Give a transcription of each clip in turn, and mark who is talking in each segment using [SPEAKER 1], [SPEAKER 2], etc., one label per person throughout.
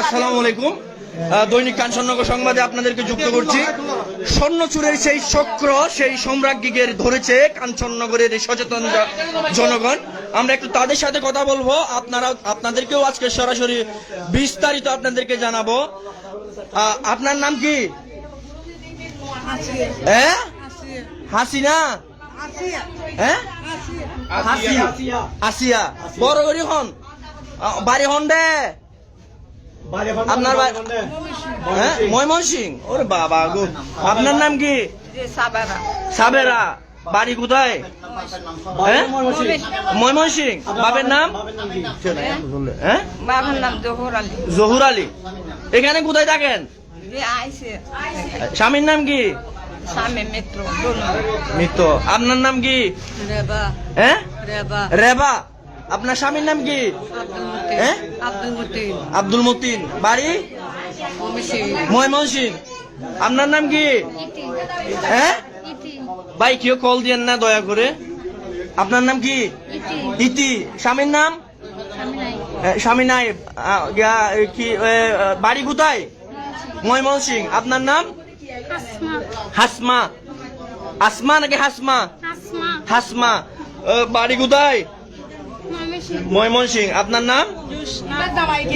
[SPEAKER 1] আসসালামু আলাইকুম দৈনিক কাঞ্চননগর সংবাদে আপনাদেরকে যুক্ত করছি। স্বর্ণচুরের সেই চক্র সেই সম্রাজ্ঞীকে ধরেছে কাঞ্চননগরের সচেতন জনগণ। আমরা একটু তাদের সাথে কথা বলব। আপনারা আপনাদেরকেও আজকে সরাসরি বিস্তারিত আপনাদেরকে জানাব। আপনার নাম কি? হ্যাঁ? হাসিনা? হ্যাঁ? হাসিয়া। আসিয়া। বড় করি হন। বাড়ি হন দে আপনার বাড়ি হ্যাঁ? ময়মনসিং? ওরে বাবা গো। আপনার নাম কি? সাবেরা। বাড়ি কোথায়? হ্যাঁ? ময়মনসিং। বাবার নাম? হ্যাঁ?
[SPEAKER 2] জহর আলী।
[SPEAKER 1] জহুর আলী। এখানে কোথায় থাকেন? স্বামীর নাম কি?
[SPEAKER 2] মিত্র
[SPEAKER 1] মিত্র। আপনার নাম কি?
[SPEAKER 2] রেবা।
[SPEAKER 1] হ্যাঁ?
[SPEAKER 2] রেবা।
[SPEAKER 1] রেবা। আপনার স্বামীর নাম কি?
[SPEAKER 2] আব্দুল মতিন।
[SPEAKER 1] হ্যাঁ?
[SPEAKER 2] আব্দুল মতিন।
[SPEAKER 1] বাড়ি? ময়মনসিং আপনার নাম কি? হ্যাঁ? ভাই কেউ কল দিয়েন না দয়া করে। আপনার নাম কি? ইতি। স্বামীর নাম? স্বামী নাই। এ, কি বাড়ি কোথায়? ময়মনসিং আপনার নাম? হাসমা। আসমা নাকি হাসমা? হাসমা। বাড়ি কোথায়? ময়মনসিং আপনার নাম?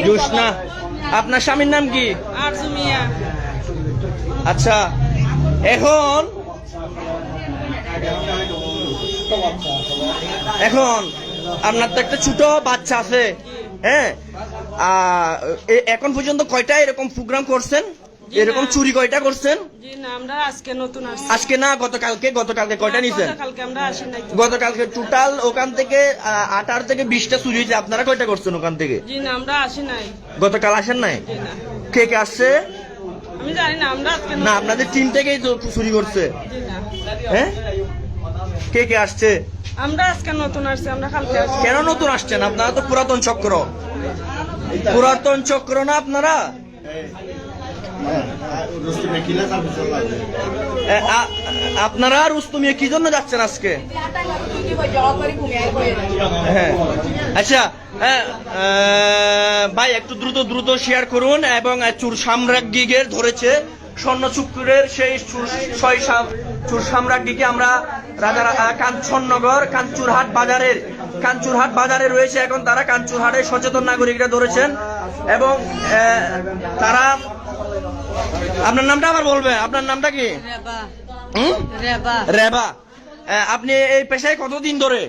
[SPEAKER 1] জুসনা। আপনার স্বামীর নাম কি? আচ্ছা এখন? এখন আপনার তো একটা ছোট বাচ্চা আছে হ্যাঁ? এখন পর্যন্ত কয়টা এরকম প্রোগ্রাম করছেন? এরকম চুরি কয়টা করছেন?
[SPEAKER 3] আজকে নতুন
[SPEAKER 1] আজকে না গতকালকে গতকালকে কয়টা নিছেন। গতকালকে টোটাল ওখান থেকে আঠারো থেকে বিশটা চুরি হয়েছে। আপনারা কয়টা করছেন ওখান থেকে? গতকাল আসেন নাই? কে কে আসছে?
[SPEAKER 3] না
[SPEAKER 1] না আপনাদের টিম থেকেই তো চুরি করছে। হ্যাঁ? কে কে আসছে?
[SPEAKER 3] আমরা আজকে নতুন আসছি আমরা কালকে আসছি।
[SPEAKER 1] কেন নতুন আসছেন? আপনারা তো পুরাতন চক্র। পুরাতন চক্র না আপনারা? আপনারা রুস্তুমিয়ে কি জন্য যাচ্ছেন আজকে? হ্যাঁ। আচ্ছা ভাই, একটু দ্রুত দ্রুত শেয়ার করুন এবং চুর সাম্রাজ্ঞীদের ধরেছে স্বর্ণ চুক্কুরের সেই চুর- সাম্রাজ্ঞীকে আমরা রাজা কাঞ্চননগর কাঞ্চুরহাট বাজারের, কাঞ্চুরহাট বাজারে রয়েছে এখন তারা। কাঞ্চুরহাটের সচেতন নাগরিকরা ধরেছেন এবং তারা আপনার নামটা আবার বলবে আপনার নামটা কি?
[SPEAKER 2] রেবা।
[SPEAKER 1] হুম?
[SPEAKER 2] রেবা।
[SPEAKER 1] রেবা। আপনি এই পেশায় কতদিন ধরে?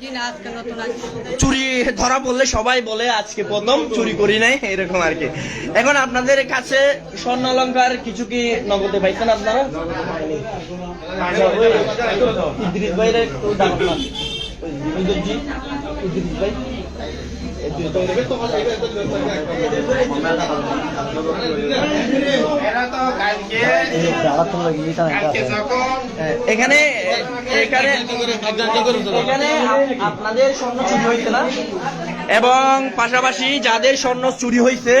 [SPEAKER 2] জি না আজকে নতুন আসছি
[SPEAKER 1] চুরি ধরা বললে সবাই বলে আজকে প্রথম চুরি করি নাই এরকম আর কি। এখন আপনাদের কাছে স্বর্ণ অলঙ্কার কিছু কি নগদে পাইছেন আপনারা? ইদ্রিস ইদ্রিস ভাই। এখানে এখানে এখানে আপনাদের স্বর্ণ চুরি হয়েছে না? এবং পাশাপাশি যাদের স্বর্ণ চুরি হয়েছে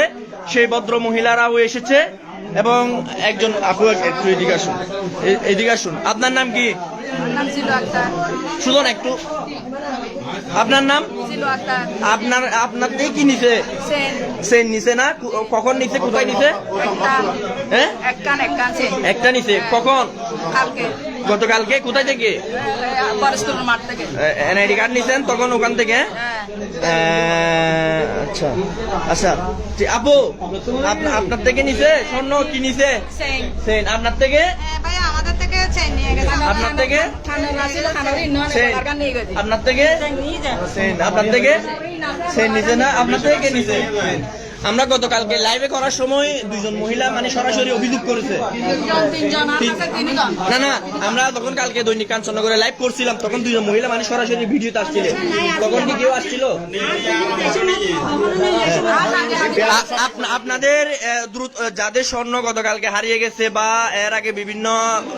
[SPEAKER 1] সেই ভদ্র মহিলারাও এসেছে এবং একজন আপু একটু এদিকে আসুন। এদিকে আসুন। আপনার নাম কি?
[SPEAKER 2] ছিল
[SPEAKER 1] একটু আপনার নাম? আপনার আপনার দিয়ে কি নিছে?
[SPEAKER 2] সেন।
[SPEAKER 1] নিছে না? কখন নিছে? কোথায় নিছে? হ্যাঁ? একটা নিছে। কখন?
[SPEAKER 2] কালকে।
[SPEAKER 1] গতকালকে? কোথায় থেকে? এনআইডি কার্ড নিছেন তখন ওখান থেকে?
[SPEAKER 2] হ্যাঁ।
[SPEAKER 1] আচ্ছা। আচ্ছা আপু আপনার থেকে নিছে? স্বর্ণ কি নিছে?
[SPEAKER 2] সেন
[SPEAKER 1] আপনার থেকে?
[SPEAKER 2] ভাই আমাদের থেকে সেন নিয়ে গেছে।
[SPEAKER 1] আপনার থেকে? আপনার থেকে?
[SPEAKER 2] নিয়ে যায়
[SPEAKER 1] সেন আপনার থেকে? সেন নিছে না? আপনার থেকে কে নিছে আমরা গতকালকে লাইভে করার সময় দুইজন মহিলা মানে সরাসরি অভিযোগ করেছে। না না, আমরা তখন কালকে দৈনিক কাঞ্চনগরে লাইভ করছিলাম, তখন দুইজন মহিলা মানে সরাসরি ভিডিওতে আসছিলেন তখন কি কেউ আসছিল? আপ- আপনাদের দ্রুত যাদের স্বর্ণ গতকালকে হারিয়ে গেছে বা এর আগে বিভিন্ন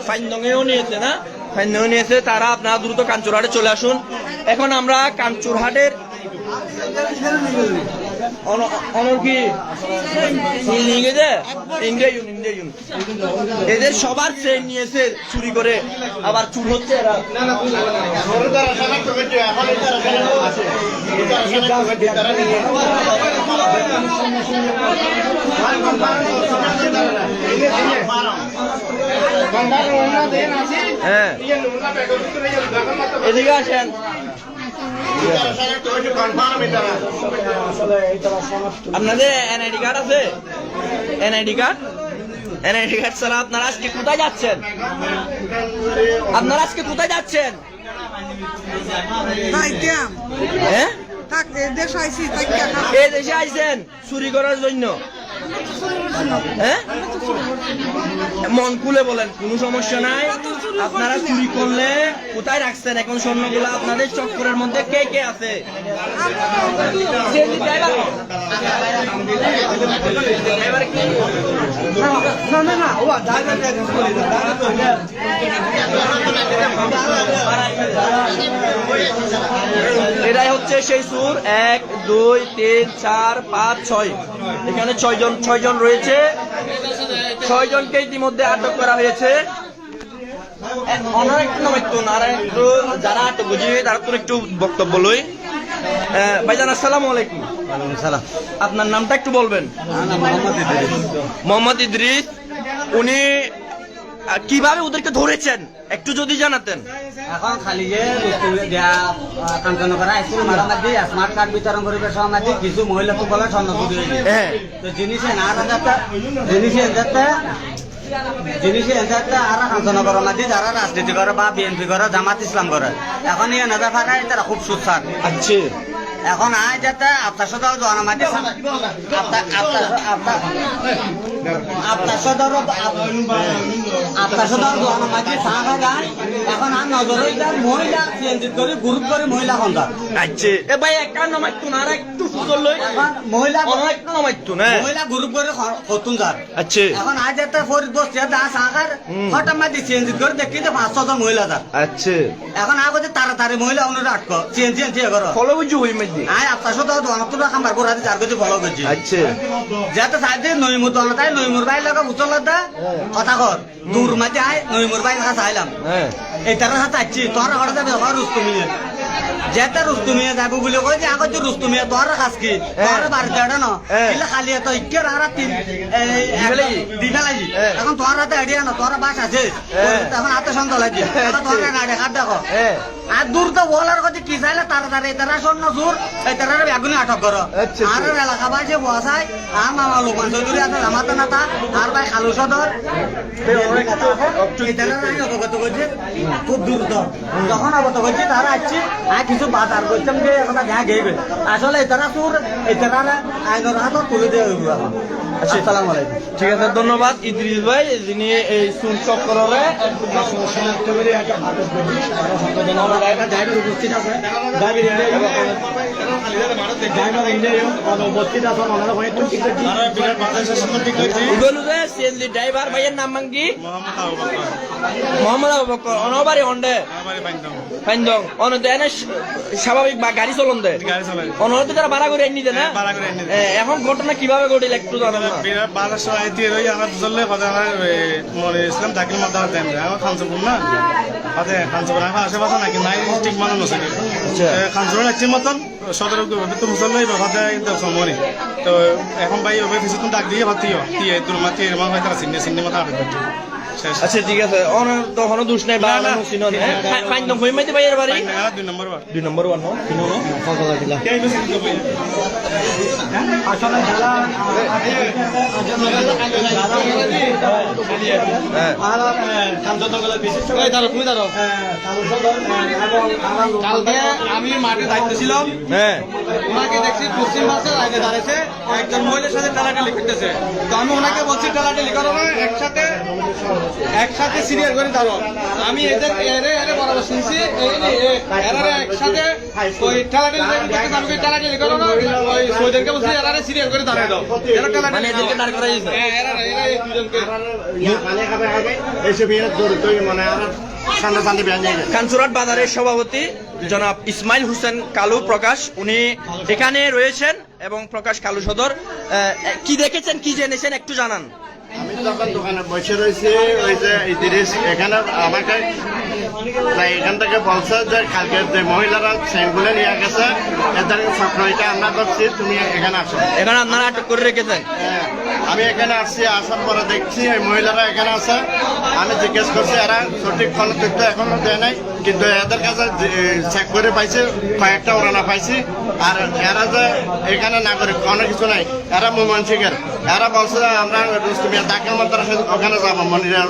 [SPEAKER 1] ফাইনদঙেও নিয়েছে, না? ফাইনদঙে নিয়েছে, তারা আপনারা দ্রুত কাঞ্চুরহাটে চলে আসুন। এখন আমরা কাঞ্চুরহাটের এদের সবার ট্রেন নিয়েছে চুরি করে আবার চুর হচ্ছে হ্যাঁ। এদিকে আসেন। আপনাদের এনআইডি কার্ড আছে? এনআইডি কার্ড এনআইডি কার্ড ছাড়া আপনারা আজকে কোথায় যাচ্ছেন? আপনারা আজকে কোথায় যাচ্ছেন? হ্যাঁ? এই দেশে আইছেন চুরি করার জন্য। মন খুলে বলেন, কোনো সমস্যা নাই। আপনারা চুরি করলে কোথায় রাখছেন? এখন স্বর্ণগুলো আপনাদের চক্করের মধ্যে কে কে আছে? এটাই হচ্ছে সেই সুর। এক, দুই, তিন, চার, পাঁচ, ছয়। এখানে ছয়জন ছয়জন রয়েছে। ছয়জনকে ইতিমধ্যে আটক করা হয়েছে। একটু নামাইতুন আর একটু যারা আটক বুঝি তারা তো একটু বক্তব্য লই। ভাইজান আসসালামু আলাইকুম। আপনার নামটা একটু বলবেন। মোহাম্মদ ইদ্রিস। উনি কীভাবে ওদেরকে ধরেছেন? একটু যদি জানাতেন।
[SPEAKER 4] এখন খালি যে দিয়া কাঞ্চন করা স্কুল মারামারি স্মার্ট কার্ড বিতরণ সময় কিছু মহিলা সকলে স্বর্ণ তো জিনিসে না যাতে জিনিসে যাতে জিনিসে যাতে আর কাঞ্চন করা মাঝে যারা রাজনীতি করে বা বিএনপি করে জামাত ইসলাম করে। এখন ইয়ে না পারায় তারা খুব সুস্বাদ।
[SPEAKER 1] আচ্ছা।
[SPEAKER 4] এখন আয় যাতে আপনার সাথে জনা মাঝে আপনার আপনার আপনার আপনার সাথে আপনার সাথে জনা সাহা যায় এখন আর নজরে মহিলা চেঞ্জিত করে গ্রুপ করে মহিলা সন্তান
[SPEAKER 1] আচ্ছা। এ ভাই একটা নামাইতুন আর একটু সুন্দর লই।
[SPEAKER 4] এখন মহিলা
[SPEAKER 1] একটু নামাইতুন হ্যাঁ
[SPEAKER 4] মহিলা গ্রুপ করে হতুন যার
[SPEAKER 1] আচ্ছা।
[SPEAKER 4] এখন আজ একটা ফরিদ বসছে দা সাহার
[SPEAKER 1] হুম।
[SPEAKER 4] হঠাৎ মাঝে চেঞ্জিত করে দেখি যে পাঁচ ছজন মহিলা যার
[SPEAKER 1] আচ্ছা।
[SPEAKER 4] এখন আগে তাড়াতাড়ি মহিলা অনুরা আটক চেঞ্জ চেঞ্জ করো।
[SPEAKER 1] ফলো বুঝু হই মাঝি
[SPEAKER 4] আয় আপনার সাথে জনত্ব খাবার করে যার কাছে ফলো করছি।
[SPEAKER 1] আচ্ছা।
[SPEAKER 4] যাতে সাইডে নইমুর দল তাই নইমুর ভাই লগা উচল কথা কর দূর মাঝে আয় নইমুর ভাই কাছে আইলাম।
[SPEAKER 1] হ্যাঁ।
[SPEAKER 4] এইটার হাতে আছি তোর হঠাৎ যাবে আমার রুস্তুমিয়ে যেতে রুস্তুমিয়ে যাব বলে কই যে আগত যে রুস্তুমিয়ে তোর কাজ কি তোর বাড়িতে এটা না
[SPEAKER 1] হ্যাঁ।
[SPEAKER 4] খালি এত ইকে রারা তিন?
[SPEAKER 1] দিবেলাই হ্যাঁ।
[SPEAKER 4] এখন তোর হাতে এডিয়া না তোর বাস আছে
[SPEAKER 1] হ্যাঁ।
[SPEAKER 4] এখন হাতে সন্দেহ এখন তোর গাড়ি হাত দেখো
[SPEAKER 1] হ্যাঁ
[SPEAKER 4] আর দূর তো বলার কথা কি চাইলে তাড়াতাড়ি তারা স্বর্ণ সুর এই তারা বেগুনি আটক করো
[SPEAKER 1] আচ্ছা,
[SPEAKER 4] আর
[SPEAKER 1] আচ্ছা।
[SPEAKER 4] এলাকা বাসে বসায় আর মামা লোকমান চৌধুরী আছে জামাতে নাতা আর ভাই খালু সদর এই তারা আমি অবগত করছি খুব দ্রুত যখন অবগত করছি তারা আসছে আর কিছু বাজার করছেন যে এখন যা গেবে আসলে এই তোর তারা আইনের হাতত তুলে দেওয়া আসসালামু আলাইকুম।
[SPEAKER 1] ঠিক আছে ধন্যবাদ ইদ্রিস ভাই যিনি এই সুন চক্করে উগলুদে সিএনজি ড্রাইভার ভাইয়ের নাম মাঙ্গি মোহাম্মদ আবু বকর অনবারি হন্ডে ফাইন্দং অনতে এনে স্বাভাবিক বা গাড়ি চলন দে
[SPEAKER 5] গাড়ি চালাই।
[SPEAKER 1] তারা ভাড়া করে এনে দে না?
[SPEAKER 5] হ্যাঁ, দেয়।
[SPEAKER 1] এখন ঘটনা কীভাবে ঘটিল একটু জানান না
[SPEAKER 5] বিরাট বাজার সময় আইতে রই আমার বুঝলে কথা আমার মনে ইসলাম দাখিল মাদ্রাসা দেন আমার খানসপুর না? কথা খানসপুর আমার আশেপাশে নাকি নাই ঠিক মানে নসে
[SPEAKER 1] আচ্ছা।
[SPEAKER 5] খানসপুর লাগছে মতন সদর তো মুসল্লাই কথা কিন্তু সমরি তো এখন ভাই ফিসে তুমি ডাক দিয়ে ভাতিও দিয়ে তোর মা তীর মা হয় তারা সিনে সিনে মাথা
[SPEAKER 1] আচ্ছা ঠিক আছে। অন তো হন দুষ নাই বা
[SPEAKER 5] না, না।
[SPEAKER 1] সিনো হই মাইতে ভাইয়ের বাড়ি।
[SPEAKER 5] দুই নম্বর বার
[SPEAKER 1] দুই নম্বর ওয়ান কিনো
[SPEAKER 5] কে বেশি দিতে
[SPEAKER 1] হ্যাঁ।
[SPEAKER 4] কালকে আমি মাঠে দায়িত্ব ছিলাম।
[SPEAKER 1] হ্যাঁ।
[SPEAKER 4] ওনাকে দেখছি পশ্চিম মাসের আগে দাঁড়িয়েছে একজন মহিলার সাথে টালাটালি করতেছে। তো আমি ওনাকে বলছি টালাটালি করো না একসাথে একসাথে সিরিয়াল করে দাঁড়ো আমি এদের এরে এরে বরাবর শুনছি এরা একসাথে ওই টালাটালি করতেছে আমি টালাটালি করো না ওই সৈদেরকে বলছি এরা সিরিয়াল করে দাঁড়ায় দাও। এরা
[SPEAKER 1] মানে এদেরকে দাঁড় করা দিয়েছে
[SPEAKER 4] হ্যাঁ এরা এরা এই দুজনকে
[SPEAKER 6] এইসব জড়িত মানে
[SPEAKER 1] কাঞ্চুরাট বাজারের সভাপতি জনাব ইসমাইল হোসেন কালু প্রকাশ উনি এখানে রয়েছেন এবং প্রকাশ কালু সদর। আহ, কি দেখেছেন কি জেনেছেন একটু জানান।
[SPEAKER 6] আমি যখন দোকানে বসে রয়েছি ওই যে এখানে আমাকে তাই এখান থেকে বলছে যে কালকে যে মহিলারা সেগুলো নিয়ে গেছে এদের সক্রিয়টা আমরা করছি তুমি এখানে আসো।
[SPEAKER 1] এখানে আপনারা আটক করে রেখেছেন?
[SPEAKER 6] হ্যাঁ, আমি এখানে আসছি আসার পরে দেখছি ওই মহিলারা এখানে আছে। আমি জিজ্ঞেস করছি এরা সঠিক ফল তথ্য এখনও দেয় নাই কিন্তু এদের কাছে চেক করে পাইছি কয়েকটা ওরানা পাইছি। আর এরা যে এখানে নাগরিক কোনো কিছু নাই এরা মুমনসিকের এরা বলছে আমরা রুস্তুমিয়া দাখিল মাদ্রাসা ওখানে যাব। মনিরা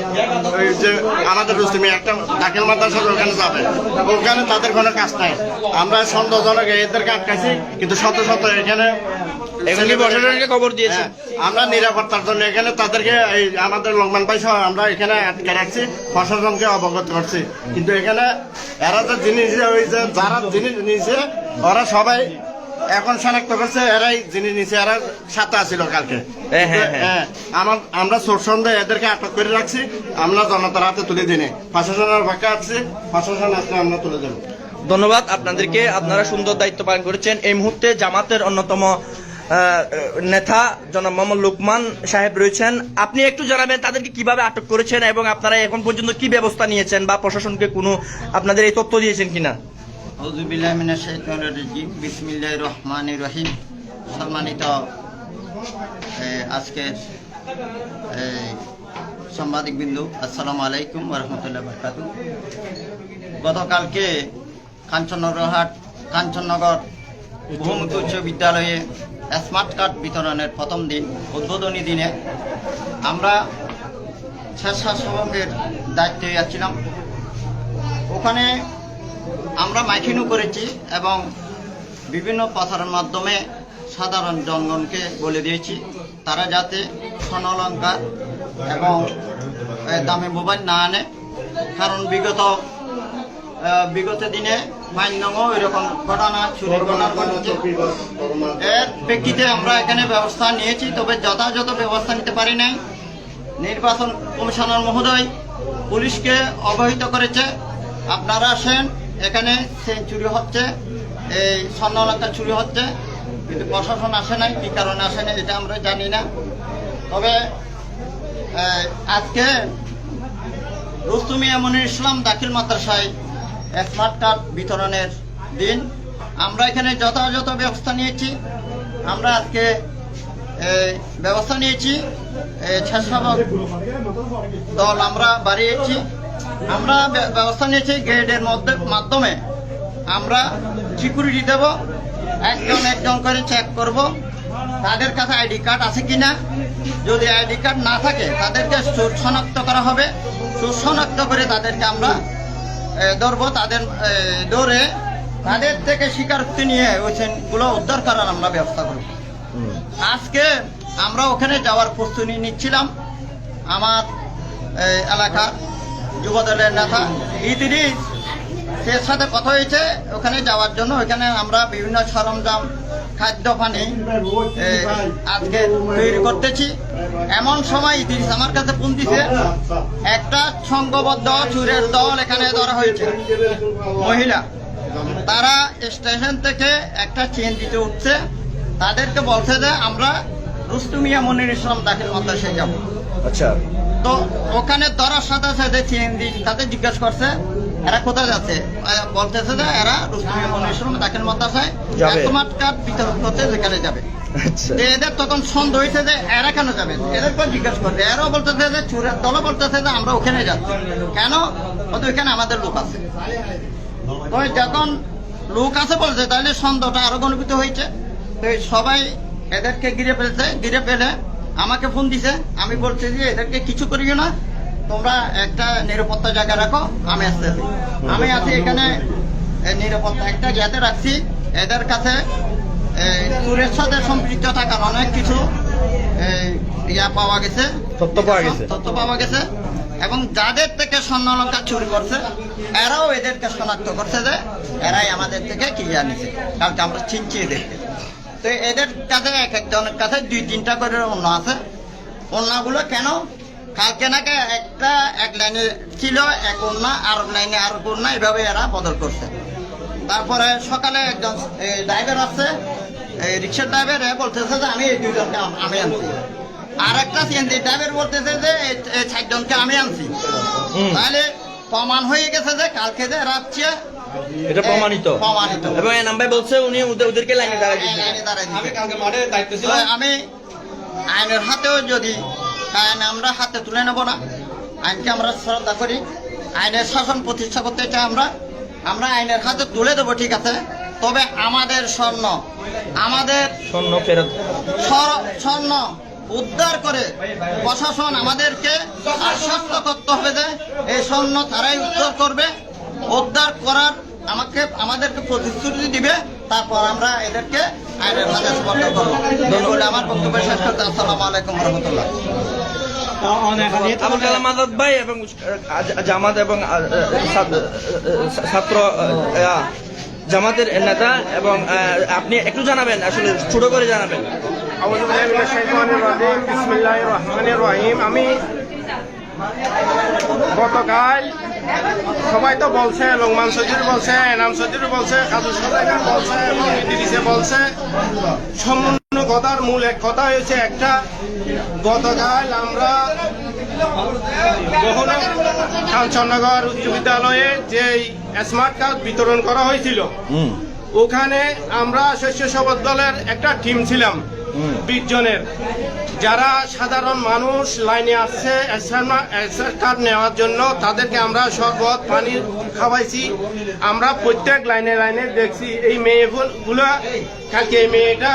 [SPEAKER 6] ওই যে আমাদের রুস্তুমিয়া একটা দাখিল ওখানে যাবে। ওখানে তাদের কোনো কাজ নাই। আমরা সন্দেহজনক এদেরকে আটকাইছি কিন্তু শত শত এখানে
[SPEAKER 1] খবর
[SPEAKER 6] হ্যাঁ, আমরা নিরাপত্তার জন্য এখানে তাদেরকে এই আমাদের লোকমান ভাই আমরা এখানে আটকে রাখছি প্রশাসনকে অবগত করছি। কিন্তু এখানে এরা যে জিনিস ওই যে যারা জিনিস নিয়েছে ওরা সবাই এখন শনাক্ত করছে এরাই জিনিস নিয়েছে এরা সাথে আসছিল কালকে
[SPEAKER 1] হ্যাঁ,
[SPEAKER 6] আমার আমরা চোর সন্দেহে এদেরকে আটক করে রাখছি আমরা জনতার হাতে তুলে দিনে প্রশাসনের অপেক্ষা আছে প্রশাসন আসলে আমরা তুলে দেবো।
[SPEAKER 1] ধন্যবাদ আপনাদেরকে আপনারা সুন্দর দায়িত্ব পালন করেছেন। এই মুহূর্তে জামাতের অন্যতম নেতা জনাব মোহাম্মদ লুকমান সাহেব রয়েছেন। আপনি একটু জানাবেন তাদেরকে কীভাবে আটক করেছেন এবং আপনারা এখন পর্যন্ত কি ব্যবস্থা নিয়েছেন বা প্রশাসনকে কোনো আপনাদের এই তথ্য দিয়েছেন কিনা?
[SPEAKER 7] শাইতানির রাজিম। বিসমিল্লাহির রহিম। সম্মানিত আজকের সাংবাদিক বিন্দু আসসালামু আলাইকুম রহমতুল্লাহ বরকাতু গতকালকে কাঞ্চননগর হাট কাঞ্চননগর বহুমুখী উচ্চ বিদ্যালয়ে স্মার্ট কার্ড বিতরণের প্রথম দিন, উদ্বোধনী দিনে আমরা স্বেচ্ছাসেবকের দায়িত্বে যাচ্ছিলাম ওখানে আমরা মাইকিংও করেছি এবং বিভিন্ন প্রচারের মাধ্যমে সাধারণ জনগণকে বলে দিয়েছি, তারা যাতে স্বর্ণলঙ্কার এবং দামি মোবাইল না আনে। কারণ বিগত বিগত দিনে মাইনও এরকম ঘটনা চুরি ঘটনা ঘটেছে। এর প্রেক্ষিতে আমরা এখানে ব্যবস্থা নিয়েছি, তবে যথাযথ ব্যবস্থা নিতে পারি নাই। নির্বাচন কমিশনার মহোদয় পুলিশকে অবহিত করেছে। আপনারা আসেন এখানে চেন চুরি হচ্ছে, এই স্বর্ণলঙ্কা চুরি হচ্ছে, কিন্তু প্রশাসন আসে নাই, কি কারণে আসে নাই এটা আমরা জানি না। তবে আজকে রুস্তুমি এমনুল ইসলাম দাখিল মাদ্রাসায় স্মার্ট কার্ড বিতরণের দিন। আমরা এখানে যথাযথ ব্যবস্থা নিয়েছি। আমরা আজকে ব্যবস্থা নিয়েছি। স্বেচ্ছাসেবক দল আমরা বাড়িয়েছি। আমরা ব্যবস্থা নিয়েছি গেটের মধ্যে মাধ্যমে। আমরা সিকিউরিটি দেব একজন একজন করে চেক করব তাদের কাছে আইডি কার্ড আছে কিনা। যদি আইডি কার্ড না থাকে তাদেরকে শনাক্ত করা হবে। শনাক্ত করে তাদেরকে আমরা ধরবো তাদের ধরে তাদের থেকে স্বীকারোক্তি নিয়ে ওই গুলো উদ্ধার করার আমরা ব্যবস্থা করব। আজকে আমরা ওখানে যাওয়ার প্রস্তুতি নিচ্ছিলাম। আমার এই, এলাকার যুবদলের নেতা। ইদিরিস সে সাথে কথা হয়েছে, ওখানে যাওয়ার জন্য। ওখানে আমরা বিভিন্ন সরঞ্জাম খাদ্য পানি আজকে তৈরি করতেছি। এমন সময় ইদিরিস আমার কাছে ফোন দিছে, একটা সংঘবদ্ধ চুরের দল এখানে ধরা হয়েছে, মহিলা। তারা স্টেশন থেকে একটা চেন দিতে উঠছে। তাদেরকে বলছে যে আমরা রুস্তুমিয়া মনির ইসলাম দাখিল মাদ্রাসায় যাব।
[SPEAKER 1] আচ্ছা
[SPEAKER 7] তো ওখানে ধরার সাথে সাথে চেন তাদের জিজ্ঞেস করছে এরা কোথায় যাচ্ছে? বলতেছে যে এরা রুস্তুমিয়া মনির ইসলাম দাখিল মাদ্রাসায়। স্মার্ট কার্ড বিতরণ করতে যেখানে যাবে।
[SPEAKER 1] আচ্ছা।
[SPEAKER 7] এদের তখন সন্দেহ হয়েছে যে এরা কেন যাবে? এদেরকে জিজ্ঞেস করবে। এরাও বলতেছে যে চুরের দলও বলতেছে যে আমরা ওখানে যাচ্ছি। কেন? ওখানে আমাদের লোক আছে। তো যখন লোক আছে বলছে তাহলে সন্দেহটা আরও গণিত হয়েছে। তো সবাই এদেরকে গিরে ফেলছে। গিরে ফেলে আমাকে ফোন দিছে আমি বলছি যে এদেরকে কিছু করিও না তোমরা একটা নিরাপত্তা জায়গা রাখো আমি আসতেছি আমি আছি এখানে নিরাপত্তা একটা ইয়াতে রাখছি। এদের কাছে চুরের সাথে সম্পৃক্ত থাকার অনেক কিছু ইয়া পাওয়া গেছে।
[SPEAKER 1] তথ্য পাওয়া গেছে।
[SPEAKER 7] তথ্য পাওয়া গেছে। এবং যাদের থেকে স্বর্ণলঙ্কা চুরি করছে এরাও এদেরকে শনাক্ত করছে যে এরাই আমাদের থেকে কি জানিছে কালকে আমরা চিনছি এদেরকে তো এদের কাছে এক একজনের কাছে দুই তিনটা করে অন্য আছে। অন্যগুলো কেন? কালকে নাকি একটা এক লাইনে ছিল এক অন্য আর লাইনে আর অন্য এভাবে এরা বদল করছে। তারপরে সকালে একজন ড্রাইভার আছে এই রিক্সার ড্রাইভার বলতেছে যে আমি এই দুজনকে আমি আনছি। আর একটা সিএনজি ড্রাইভার বলতেছে যে এই- চারজনকে আমি আনছি। তাহলে প্রমাণ হয়ে গেছে যে কালকে যে রাত্রে
[SPEAKER 1] এটা প্রমাণিত।
[SPEAKER 7] প্রমাণিত।
[SPEAKER 1] এবং এনাম ভাই বলছে উনি ওদের- ওদেরকে লাইনে দাঁড়ায় দিয়েছে।
[SPEAKER 4] আমি কালকে মাঠে দায়িত্ব
[SPEAKER 7] তো
[SPEAKER 4] ছিলাম
[SPEAKER 7] আমি আইনের হাতেও যদি আইন আমরা হাতে তুলে নেব না আইনকে আমরা শ্রদ্ধা করি আইনের শাসন প্রতিষ্ঠা করতে চাই আমরা আমরা আইনের হাতে তুলে দেবো ঠিক আছে? তবে আমাদের স্বর্ণ আমাদের
[SPEAKER 1] স্বর্ণ ফেরত।
[SPEAKER 7] স্বর- স্বর্ণ উদ্ধার করে প্রশাসন আমাদেরকে আশ্বস্ত করতে হবে যে এই স্বর্ণ তারাই উদ্ধার করবে। উদ্ধার করার আমাকে আমাদেরকে প্রতিশ্রুতি দিবে তারপর আমরা এদেরকে আইনের হাতে স্পর্শ করব। বলে আমার বক্তব্য শেষ করতে আসসালামু আলাইকুম রহমতুল্লাহ।
[SPEAKER 1] আবুল কালাম আজাদ ভাই এবং জামাত এবং ছাত্র- জামাতের নেতা এবং আপনি একটু জানাবেন আসলে ছোট করে জানাবেন।
[SPEAKER 5] রহিম। আমি গতকাল সবাই তো বলছে লোকমান সজির বলছে এনাম সজির বলছে কাজু সদাইকার বলছে এবং বলছে। সম্পূর্ণ কথার মূল এক কথা হয়েছে একটা গতকাল আমরা গহনা কাঞ্চননগর উচ্চ বিদ্যালয়ে যে স্মার্ট কার্ড বিতরণ করা হয়েছিল ওখানে আমরা শস্য সবর দলের একটা টিম ছিলাম। বিশ জনের। যারা সাধারণ মানুষ লাইনে আসছে এসআর কার্ড নেওয়ার জন্য তাদেরকে আমরা শরবত পানি খাওয়াইছি। আমরা প্রত্যেক লাইনে লাইনে দেখছি এই মেয়েগুলো কালকে এই মেয়েটা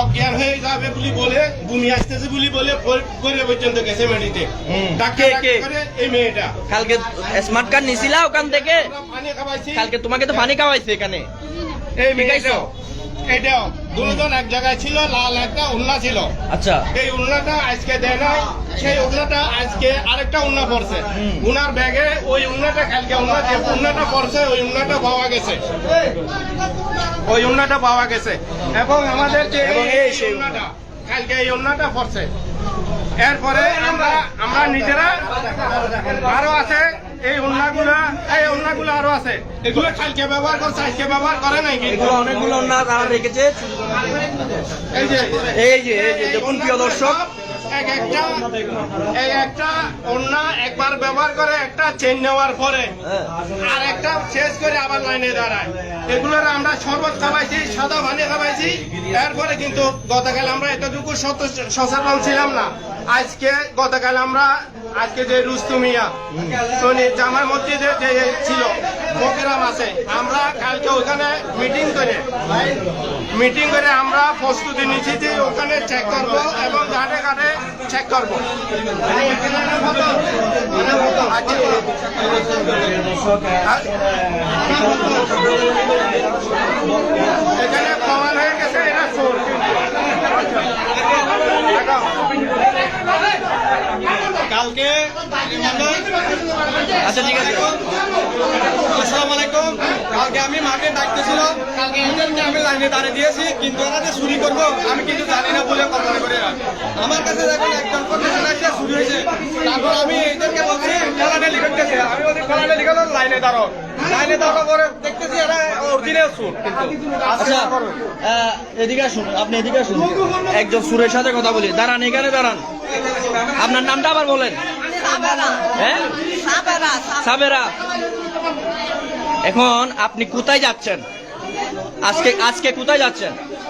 [SPEAKER 5] অজ্ঞান হয়ে যাবে বলি বলে ভূমি আসতেছে বলি বলে করে পর্যন্ত গেছে মেডিতে।
[SPEAKER 1] হুম।
[SPEAKER 5] ডাক্তার
[SPEAKER 1] কে, কে?
[SPEAKER 5] করে এই মেয়েটা।
[SPEAKER 1] কালকে স্মার্ট কার্ড নিছিলা ওখান থেকে?
[SPEAKER 5] পানি খাওয়াইছি।
[SPEAKER 1] কালকে তোমাকে তো পানি খাওয়াইছে এখানে।
[SPEAKER 5] এই। মেয়েটাও এটাও দুজন এক জায়গায় ছিল লাল একটা উন্না ছিল।
[SPEAKER 1] আচ্ছা।
[SPEAKER 5] এই উন্নাটা আজকে দেয় না সেই উন্নাটা আজকে আরেকটা উন্না পড়ছে। উনার ব্যাগে ওই উন্নাটা কালকে উন্না যে উন্নাটা পড়ছে ওই উন্নাটা পাওয়া গেছে। ওই উন্নাটা পাওয়া গেছে। এবং আমাদের যে
[SPEAKER 1] এই
[SPEAKER 5] উন্নাটা কালকে এই উন্নাটা পড়ছে। এরপরে আমরা আমরা নিজেরা আরও আছে এই অন্যগুলা এই অন্যগুলা আরও আছে। এগুলো কালকে ব্যবহার করছে আজকে ব্যবহার করে নাই কিন্তু।
[SPEAKER 1] এগুলো অনেকগুলো অন্য তারা রেখেছে।
[SPEAKER 5] এই যে
[SPEAKER 1] এই যে এই যে দেখুন প্রিয় দর্শক।
[SPEAKER 5] এক একটা এই একটা অন্য একবার ব্যবহার করে একটা চেন নেওয়ার পরে
[SPEAKER 1] হ্যাঁ।
[SPEAKER 5] আর একটা শেষ করে আবার লাইনে দাঁড়ায় এগুলোর আমরা শরবত খাওয়াইছি সাদা পানি খাওয়াইছি এরপরে কিন্তু গতকাল আমরা এতটুকু সচেতন ছিলাম না আজকে গতকাল আমরা আজকে যে রুস্তুমিয়া উনি জামার মসজিদে যে ছিল আমরা কালকে ওখানে মিটিং করে মিটিং করে আমরা প্রস্তুতি নিচ্ছি যে ওখানে চেক করব এবং ঘাটে ঘাটে চেক করব। আচ্ছা। গেছে এরা চোর।
[SPEAKER 4] কালকে
[SPEAKER 1] আচ্ছা ঠিক আছে।
[SPEAKER 4] আসসালামু আলাইকুম কালকে আমি কালকে আমি লাইনে দাঁড়িয়ে দিয়েছি কিন্তু এরা যে চুরি করব আমি কিন্তু জানি না বলে কথা করে আমার কাছে দেখুন একজন চুরি হয়েছে। তারপর আমি এদেরকে বলছি খেলাটা লিখতেছে আমি বলছি খেলাটা লিখালো লাইনে দাঁড়ো লাইনে দাঁড়ানোর পরে দেখতেছি এরা অরিজিনাল সুর কিন্তু।
[SPEAKER 1] আচ্ছা এদিকে আসুন আপনি এদিকে আসুন। একজন সুরের সাথে কথা বলি। দাঁড়ান এখানে দাঁড়ান। আপনার নামটা আবার বলেন। হ্যাঁ? সাবেরা। এখন আপনি কোথায় যাচ্ছেন? আজকে আজকে কোথায় যাচ্ছেন?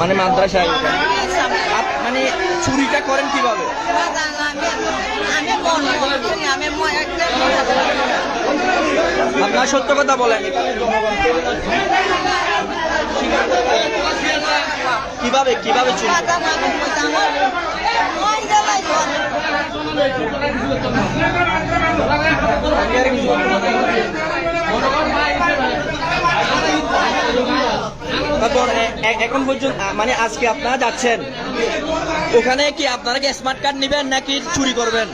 [SPEAKER 1] মানে মাদ্রাসায়। মানে চুরিটা করেন কীভাবে? আপনার সত্য কথা বলেন। কীভাবে কীভাবে চুরি?
[SPEAKER 2] আমি জ্বালাই
[SPEAKER 1] করেন? তারপর এখন পর্যন্ত মানে আজকে আপনারা যাচ্ছেন। ওখানে কি আপনারা কি স্মার্ট কার্ড নেবেন নাকি চুরি করবেন?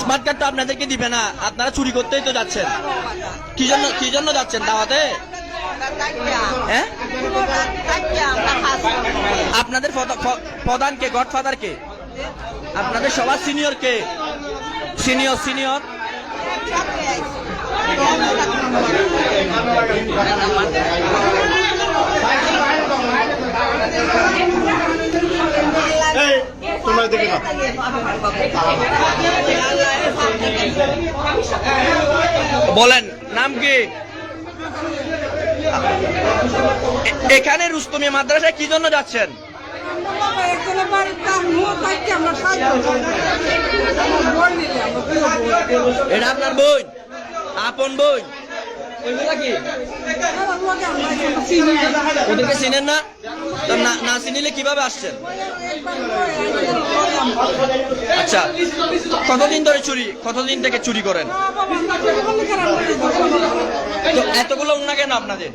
[SPEAKER 2] স্মার্ট
[SPEAKER 1] কার্ড তো আপনাদেরকে দিবে না আপনারা চুরি করতেই তো যাচ্ছেন। কি জন্য কি জন্য যাচ্ছেন দাওয়াতে? হ্যাঁ? আপনাদের প্রধান কে গডফাদার কে? আপনাদের সবার সিনিয়র কে? সিনিয়র সিনিয়র
[SPEAKER 6] তোমরা দেখে
[SPEAKER 1] বলেন নাম কি? এখানে রুস্তমি মাদ্রাসায় কি জন্য যাচ্ছেন? এটা আপনার বই। আপন বই। ওদেরকে চিনেন না? না চিনিলে কীভাবে আসছেন? আচ্ছা কতদিন ধরে চুরি, কতদিন থেকে চুরি করেন? তো এতগুলো উন্না কেন আপনাদের?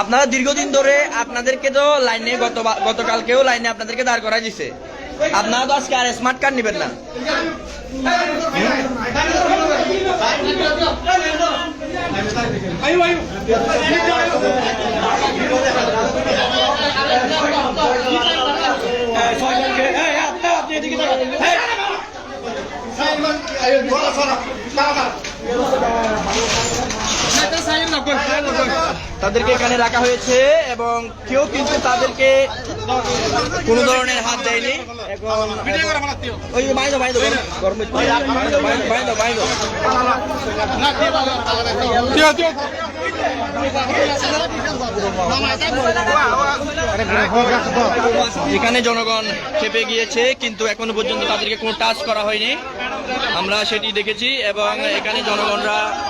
[SPEAKER 1] আপনারা দীর্ঘদিন ধরে আপনাদেরকে তো লাইনে গত গতকালকেও লাইনে আপনাদেরকে দাঁড় করাই দিছে। আপনারা তো আজকে আর স্মার্ট কার্ড নেবেন না। তাদেরকে এখানে রাখা হয়েছে এবং কেউ কিন্তু তাদেরকে কোনো ধরনের হাত দেয়নি এখন ওই বাইদো বাইদো গরম বাইদো বাইদো বাইদো এখানে জনগণ খেপে গিয়েছে কিন্তু এখনও পর্যন্ত তাদেরকে কোনো টাচ করা হয়নি। আমরা সেটি দেখেছি এবং এখানে জনগণরা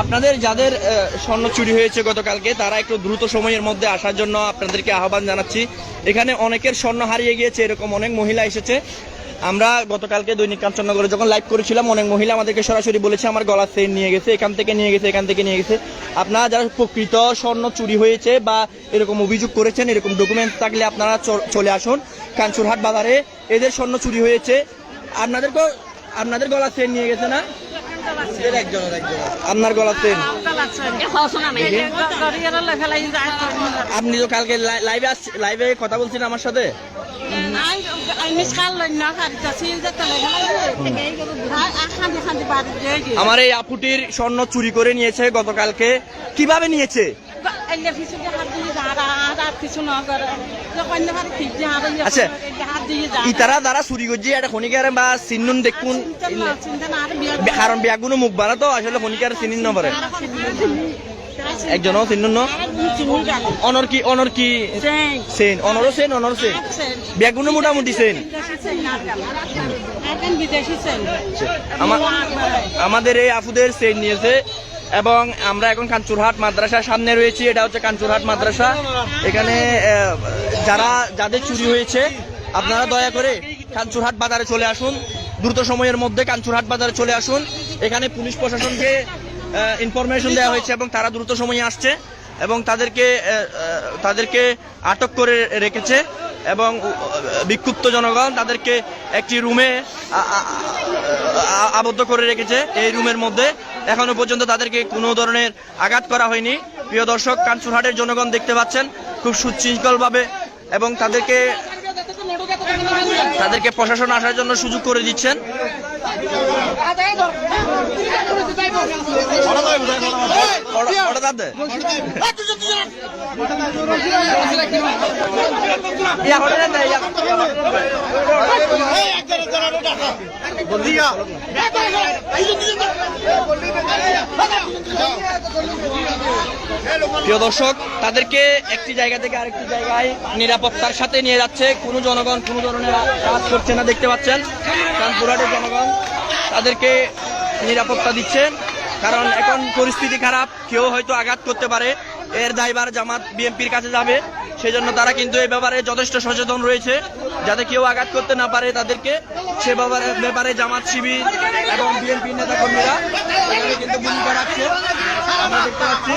[SPEAKER 1] আপনাদের যাদের স্বর্ণ চুরি হয়েছে গতকালকে, তারা একটু দ্রুত সময়ের মধ্যে আসার জন্য আপনাদেরকে আহ্বান জানাচ্ছি। এখানে অনেকের স্বর্ণ হারিয়ে গিয়েছে, এরকম অনেক মহিলা এসেছে। আমরা গতকালকে দৈনিক কাঞ্চননগরে যখন লাইভ করেছিলাম, অনেক মহিলা আমাদেরকে সরাসরি বলেছে, আমার গলার চেন নিয়ে গেছে, এখান থেকে নিয়ে গেছে, এখান থেকে নিয়ে গেছে। আপনারা যারা প্রকৃত স্বর্ণ চুরি হয়েছে বা এরকম অভিযোগ করেছেন, এরকম ডকুমেন্ট থাকলে আপনারা চলে আসুন কাঞ্চুরহাট বাজারে। এদের স্বর্ণ চুরি হয়েছে। আপনাদেরকেও, আপনাদের গলার চেন নিয়ে গেছে না? আপনার চেন আপনি তো কালকে লাই- লাইভে লাইভে কথা বলছেন আমার সাথে? আমার এই আপুটির স্বর্ণ চুরি করে নিয়েছে গতকালকে। কীভাবে নিয়েছে? আচ্ছা ইতারা দ্বারা চুরি করছে এটা খনিকার বা দেখুন। কারণ বিয়াগুনো মুখ বানা তো আসলে খনিকার চিনি নপারে একজনও চিহ্ন ন? অনর কি অনর কি? সেন অনরও সেন অনর সেন বিয়াগুনো মোটামুটি সেন আমাদের এই আফুদের সেন নিয়েছে। এবং আমরা এখন কাঞ্চুরহাট মাদ্রাসার সামনে রয়েছি। এটা হচ্ছে কাঞ্চুরহাট মাদ্রাসা। এখানে যারা, যাদের চুরি হয়েছে, আপনারা দয়া করে কাঞ্চুরহাট বাজারে চলে আসুন। দ্রুত সময়ের মধ্যে কাঞ্চুরহাট বাজারে চলে আসুন। এখানে পুলিশ প্রশাসনকে ইনফরমেশন দেওয়া হয়েছে এবং তারা দ্রুত সময়ে আসছে এবং তাদেরকে তাদেরকে আটক করে রেখেছে এবং বিক্ষুব্ধ জনগণ তাদেরকে একটি রুমে আবদ্ধ করে রেখেছে। এই রুমের মধ্যে এখনও পর্যন্ত তাদেরকে কোনো ধরনের আঘাত করা হয়নি। প্রিয় দর্শক কাঞ্চুরহাটের জনগণ দেখতে পাচ্ছেন, খুব সুশৃঙ্খলভাবে এবং তাদেরকে তাদেরকে প্রশাসন আসার জন্য সুযোগ করে দিচ্ছেন। প্রিয় দর্শক তাদেরকে একটি জায়গা থেকে আরেকটি জায়গায় নিরাপত্তার সাথে নিয়ে যাচ্ছে। কোনো জনগণ কোনো ধরনের কাজ করছে না দেখতে পাচ্ছেন। কানপুরহাটের জনগণ তাদেরকে নিরাপত্তা দিচ্ছেন কারণ এখন পরিস্থিতি খারাপ, কেউ হয়তো আঘাত করতে পারে। এর দায়বার জামাত বিএনপির কাছে যাবে। সেই জন্য তারা কিন্তু এই ব্যাপারে যথেষ্ট সচেতন রয়েছে। যাতে কেউ আঘাত করতে না পারে তাদেরকে, সে ব্যাপারে ব্যাপারে জামাত শিবির এবং বিএনপি নেতা কর্মীরা কিন্তু ভূমিকা রাখছে। আমরা দেখতে পাচ্ছি।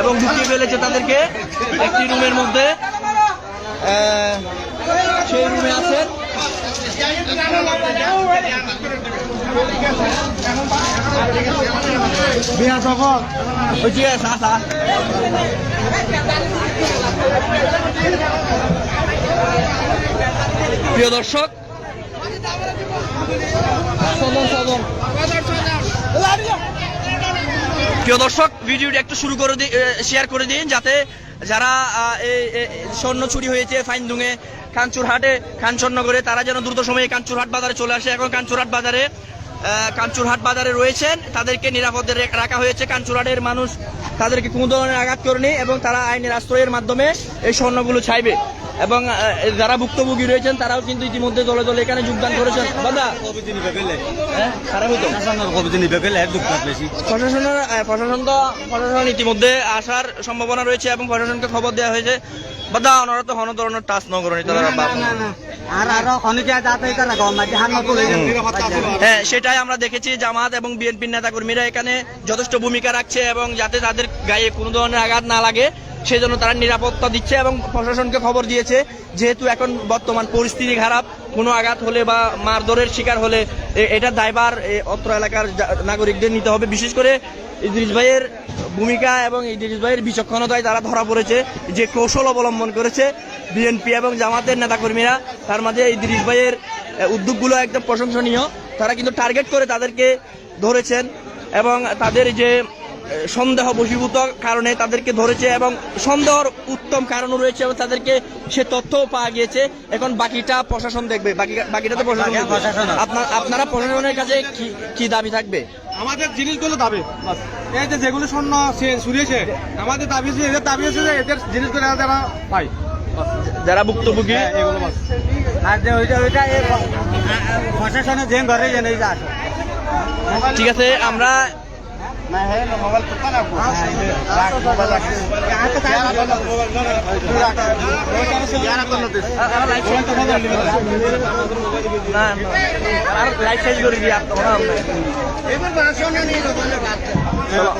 [SPEAKER 1] এবং ঢুকিয়ে ফেলেছে তাদেরকে একটি রুমের মধ্যে আহ, সেই রুমে আছে আছে আসা প্রিয় দর্শক প্রিয় দর্শক, ভিডিওটি একটু শুরু করে দিন শেয়ার করে দিন যাতে যারা স্বর্ণ চুরি হয়েছে ফাইনদুঙে কাঞ্চুরহাটে, কাঞ্চননগরে, তারা যেন দ্রুত সময়ে কাঞ্চুরহাট বাজারে চলে আসে। এখন কাঞ্চুরহাট বাজারে কাঞ্চুরহাট বাজারে রয়েছেন। তাদেরকে নিরাপদে রাখা হয়েছে। কাঞ্চুরহাটের মানুষ তাদেরকে কোনো ধরনের আঘাত করেনি এবং তারা আইনের আশ্রয়ের মাধ্যমে এই স্বর্ণগুলো চাইবে এবং যারা ভুক্তভোগী রয়েছেন তারাও কিন্তু ইতিমধ্যে দলে দলে এখানে যোগদান করেছেন। দাদা হ্যাঁ প্রশাসনের প্রশাসন তো প্রশাসন ইতিমধ্যে আসার সম্ভাবনা রয়েছে এবং প্রশাসনকে খবর দেওয়া হয়েছে। বাদা ওনারা তো কোনো ধরনের টাচ নগরণী তারা
[SPEAKER 4] হান
[SPEAKER 1] হ্যাঁ সেটাই আমরা দেখেছি। জামাত এবং বিএনপির নেতাকর্মীরা এখানে যথেষ্ট ভূমিকা রাখছে এবং যাতে তাদের গায়ে কোনো ধরনের আঘাত না লাগে। সেই জন্য তারা নিরাপত্তা দিচ্ছে এবং প্রশাসনকে খবর দিয়েছে, যেহেতু এখন বর্তমান পরিস্থিতি খারাপ, কোনো আঘাত হলে বা মারধরের শিকার হলে এটা দায়বার অত্র এলাকার নাগরিকদের নিতে হবে। বিশেষ করে ইদ্রিস ভাইয়ের ভূমিকা এবং ইদ্রিস ভাইয়ের বিচক্ষণতায় তারা ধরা পড়েছে, যে কৌশল অবলম্বন করেছে বিএনপি এবং জামাতের নেতাকর্মীরা। তার মাঝে ইদ্রিস ভাইয়ের উদ্যোগগুলো একদম প্রশংসনীয়। তারা কিন্তু টার্গেট করে তাদেরকে ধরেছেন এবং তাদের যে সন্দেহ বশীভূত কারণে তাদেরকে ধরেছে এবং সন্দেহর উত্তম কারণও রয়েছে এবং তাদেরকে সে তথ্যও পাওয়া গিয়েছে। এখন বাকিটা প্রশাসন দেখবে। বাকি বাকিটা তো প্রশাসন। আপনার আপনারা প্রশাসনের কাছে কি কি দাবি থাকবে?
[SPEAKER 4] আমাদের জিনিসগুলো দাবি এই যে যেগুলো স্বর্ণ সে- চুরিয়েছে আমাদের দাবি হচ্ছে এদের দাবি হচ্ছে যে এদের জিনিসগুলো যারা পাই
[SPEAKER 1] যারা ভুক্তভোগী?
[SPEAKER 4] হ্যাঁ এগুলো আর যে ওইটা ওইটা প্রশাসনের যে ঘরে জেনে যা
[SPEAKER 1] ঠিক আছে আমরা না আর লাইট সাইজ করে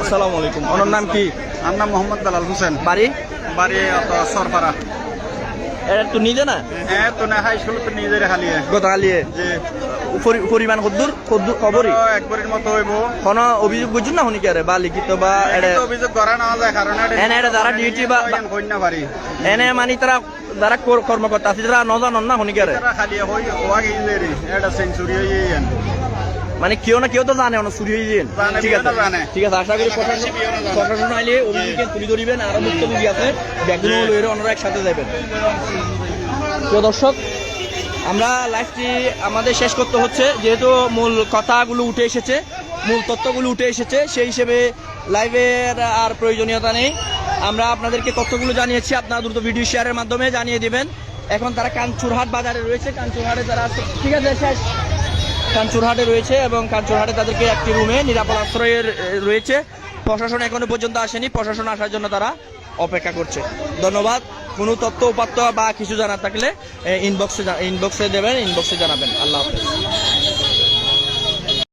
[SPEAKER 1] আসসালামু আলাইকুম ওনার নাম কি
[SPEAKER 6] আমার নাম মোহাম্মদ দালাল হোসেন
[SPEAKER 1] বাড়ি
[SPEAKER 6] বাড়ি সরপাড়া
[SPEAKER 1] এটা তো নিজে না?
[SPEAKER 6] হ্যাঁ তো না হাই স্কুল তো নিজের হালিয়ে।
[SPEAKER 1] গতকালিয়ে
[SPEAKER 6] যে
[SPEAKER 1] পরিমাণ কদ্দুর? কদ্দুর খবরই
[SPEAKER 6] একবারের মতো হইব।
[SPEAKER 1] কোন অভিযোগ বুঝুন না শুনি আরে বা লিখিত বা এটা
[SPEAKER 6] অভিযোগ করা না যায় কারণ
[SPEAKER 1] এনে এটা যারা ডিউটি বা
[SPEAKER 6] কন্যা বাড়ি।
[SPEAKER 1] এনে মানে তারা যারা কর- কর্মকর্তা আছে যারা নজানন না শুনি আরে?
[SPEAKER 6] তারা খালি হই হওয়া গিয়ে এটা সেঞ্চুরি গিয়ে
[SPEAKER 1] মানে কেউ না কেউ তো জানে অনেক চুরি হয়ে যান ঠিক আছে। ঠিক আছে আশা করি প্রশাসন প্রশাসন আইলে অভিযোগকে তুলে ধরিবেন আরও ভুক্তভোগী আছে ব্যাগগুলো লইরে ওনারা একসাথে যাবেন প্রিয় দর্শক আমরা লাইভটি আমাদের শেষ করতে হচ্ছে যেহেতু মূল কথাগুলো উঠে এসেছে মূল তথ্যগুলো উঠে এসেছে সেই হিসেবে লাইভের আর প্রয়োজনীয়তা নেই। আমরা আপনাদেরকে তথ্যগুলো জানিয়েছি আপনারা দ্রুত ভিডিও শেয়ারের মাধ্যমে জানিয়ে দিবেন। এখন তারা কাঞ্চুরহাট বাজারে রয়েছে কাঞ্চুরহাটে তারা আছে। ঠিক আছে শেষ। কাঞ্চুরহাটে রয়েছে এবং কাঞ্চুরহাটে তাদেরকে একটি রুমে নিরাপদ আশ্রয়ের রয়েছে। প্রশাসন এখনও পর্যন্ত আসেনি। প্রশাসন আসার জন্য তারা অপেক্ষা করছে। ধন্যবাদ। কোনো তথ্য উপাত্ত বা কিছু জানা থাকলে ইনবক্সে ইনবক্সে দেবেন ইনবক্সে জানাবেন। আল্লাহ হাফেজ।